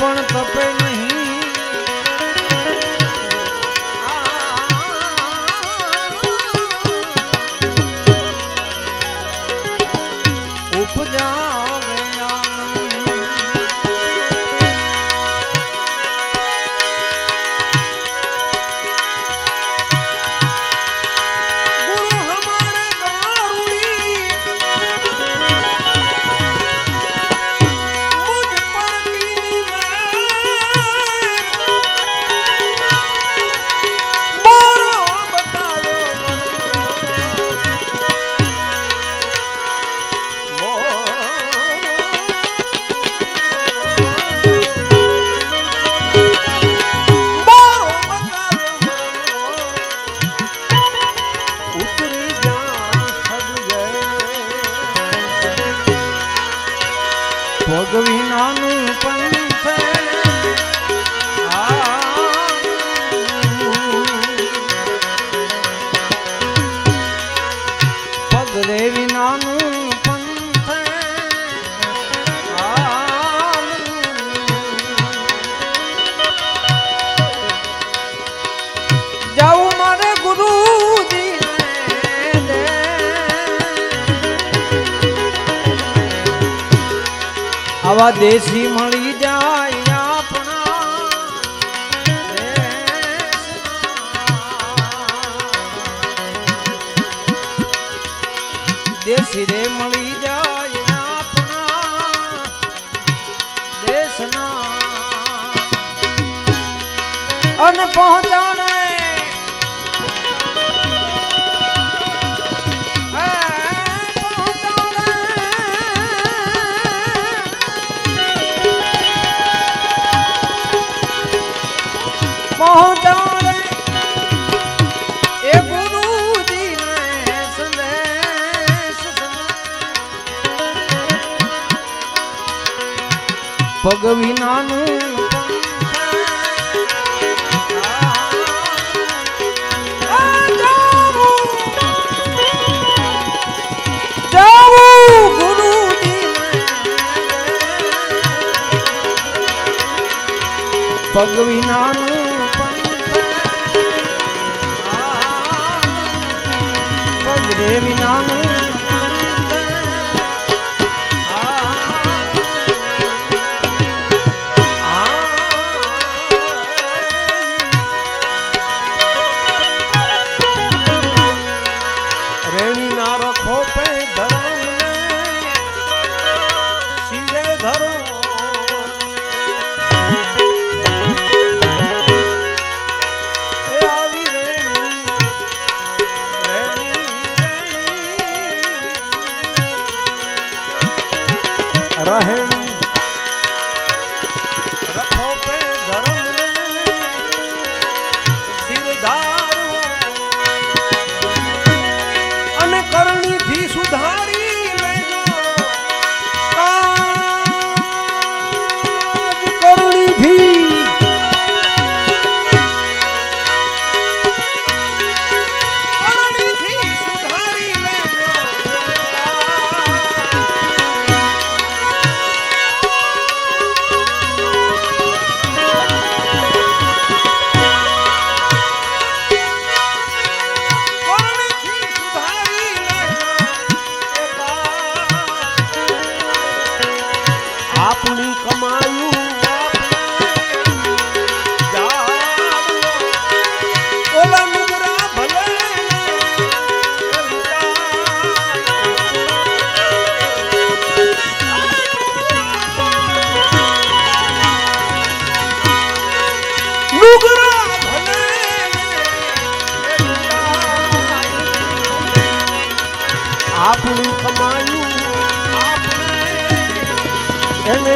પણ તપે આવા દેશી મળી જાય આપણા. મળી જાય આપણા. દેશના. અન પહોંચાણ પગ વિનાનું. પગ વિનાનું. પગ રે વિનાનું. रहे કમાય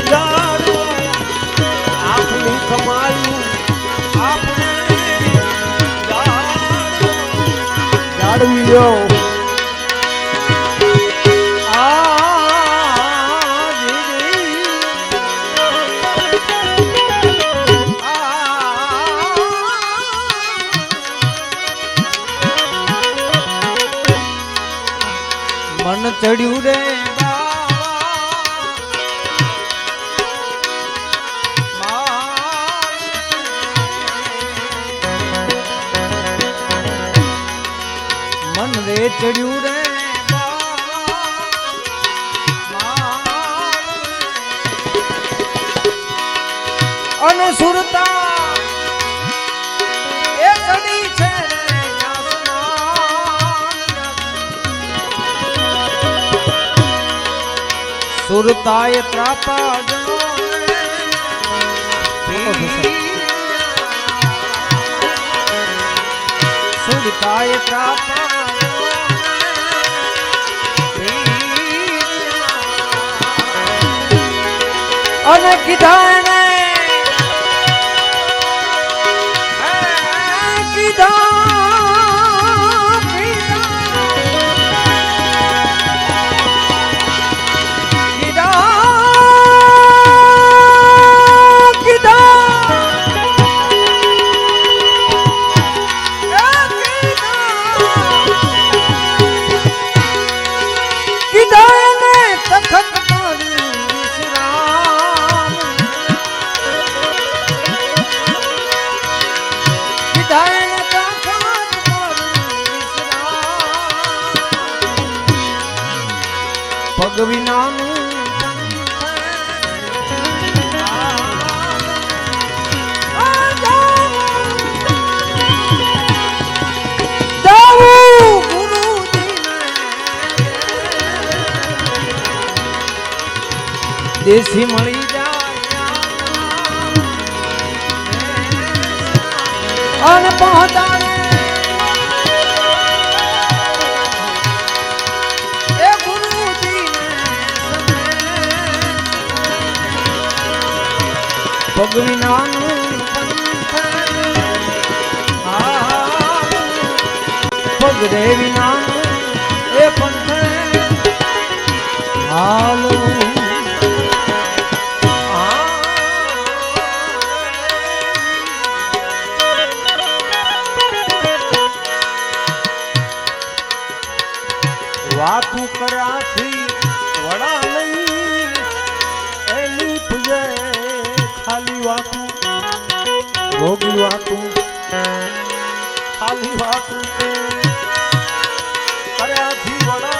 હજારો આપની કમાયું આપણે જાળવ્યો ચડ્યું રે અનુસુરતા એ ચડી છે રે સુરતાએ ત્રાપા સુરતાએ ત્રાપા અને કીધા વિશ્રામ. પગ વિનાનું દેશી મળી જાય અને પહોંચાડે ગુરુજીને પગ વિનાનું પગ રે વિનાનું એ પંથે હાલવું વાતું કર્યાથી વડા નહીં એની પૂજે ખાલી વાતું ભોગી વાતું ખાલી વાતું. કર્યાથી વડા